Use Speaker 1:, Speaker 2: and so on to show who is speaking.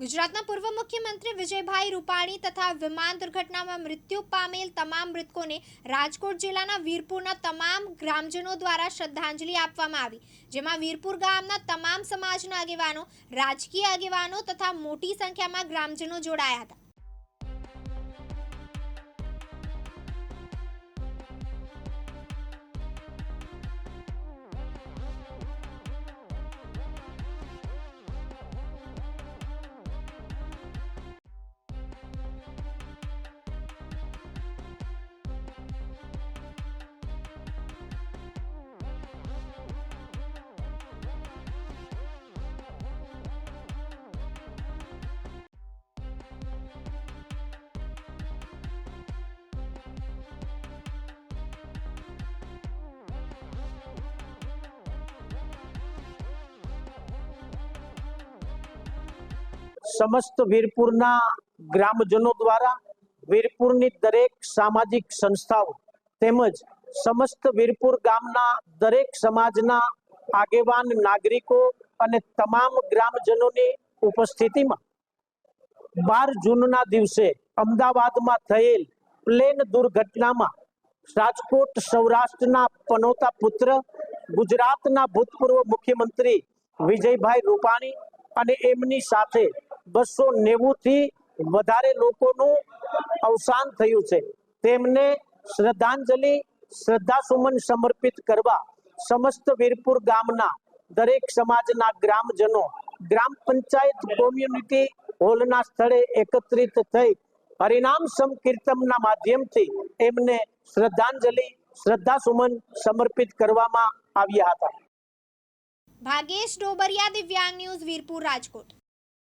Speaker 1: ગુજરાતના પૂર્વ મુખ્યમંત્રી વિજયભાઈ રૂપાણી તથા વિમાન દુર્ઘટનામાં મૃત્યુ પામેલ તમામ મૃતકોને રાજકોટ જિલ્લાના વીરપુરના તમામ ગ્રામજનો દ્વારા શ્રદ્ધાંજલિ આપવામાં આવી, જેમાં વીરપુર ગામના તમામ સમાજના આગેવાનો, રાજકીય આગેવાનો તથા મોટી સંખ્યામાં ગ્રામજનો જોડાયા હતા.
Speaker 2: સમસ્ત વીરપુરના ગ્રામજનો દ્વારા વીરપુરની દરેક સામાજિક સંસ્થાઓ તેમજ સમસ્ત વીરપુર ગામના દરેક સમાજના આગેવાન નાગરિકો અને તમામ ગ્રામજનોની ઉપસ્થિતિમાં બાર જૂનના દિવસે અમદાવાદમાં થયેલ પ્લેન દુર્ઘટનામાં રાજકોટ સૌરાષ્ટ્રના પનોતા પુત્ર, ગુજરાતના ભૂતપૂર્વ મુખ્યમંત્રી વિજયભાઈ રૂપાણી અને એમની સાથે બસો નેવું થી વધારે લોકોનું અવસાન થયું છે. તેમને શ્રદ્ધાંજલિ, શ્રદ્ધાસુમન સમર્પિત કરવા સમસ્ત વીરપુર ગામના દરેક સમાજના ગ્રામજનો, ગ્રામ પંચાયત કોમ્યુનિટી હોલના સ્થળે એકત્રિત થઈ હરિનામ સંકીર્તનના માધ્યમથી એમને શ્રદ્ધાંજલિ, શ્રદ્ધાસુમન સમર્પિત કરવામાં આવ્યા હતા.
Speaker 1: ભાગેશ ડોબરિયા, દિવ્યાંગ ન્યૂઝ, વીરપુર, રાજકોટ.